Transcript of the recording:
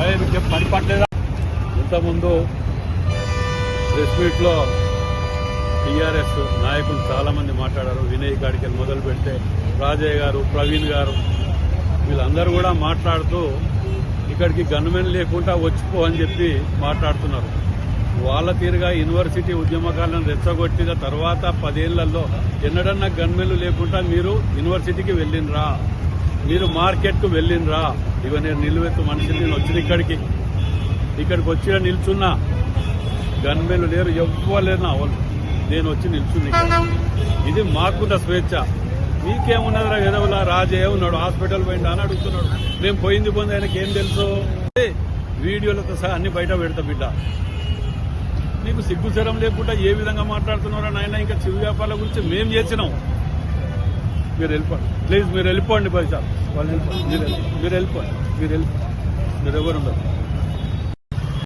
అదే మీకు చెప్పి పని పట్టలేదా? ఇంతకుముందు ప్రెస్ మీట్లో టీఆర్ఎస్ నాయకులు చాలామంది మాట్లాడారు. వినయ్ కాడికి మొదలు పెడితే రాజయ్య గారు ప్రవీణ్ గారు వీళ్ళందరూ కూడా మాట్లాడుతూ ఇక్కడికి గన్మెన్ లేకుండా వచ్చిపో అని చెప్పి మాట్లాడుతున్నారు. వాళ్ళ తీరుగా యూనివర్సిటీ ఉద్యమకాలను రెచ్చగొట్టిన తర్వాత పదేళ్ళలో ఎన్నడన్నా గన్మెన్లు లేకుండా మీరు యూనివర్సిటీకి వెళ్ళినరా మీరు మార్కెట్కు వెళ్ళినరా ఇవ నేను నిలువెత్తు మనిషిని నేను వచ్చిన ఇక్కడికి. ఇక్కడికి వచ్చి నిల్చున్నా. గన్మెన్లు లేరు ఎవ్వలేరు నా వాళ్ళు. నేను వచ్చి నిల్చుని ఇది మాకున్న స్వేచ్ఛ. మీకేమున్నదిరా ఎదవలా రాజే ఉన్నాడు హాస్పిటల్ పోయిందా అని అడుగుతున్నాడు. మేము పోయింది పోయింది ఆయనకి ఏం తెలుసు? వీడియోలతో సహా అన్ని బయట పెడతా బిడ్డ. నీకు సిగ్గుచరం లేకుండా ఏ విధంగా మాట్లాడుతున్నారో నాయన? ఇంకా చిరు వ్యాపారాల గురించి మేము చేసినాం. మీరు వెళ్ళిపోండి. ప్లీజ్ మీరు వెళ్ళిపోండి బయట వాళ్ళు మీరు వెళ్ళిపోండి మీరు వెళ్ళిపోండి. మీరు వెళ్ళిపోండి మీరు ఎవరు ఉండరు.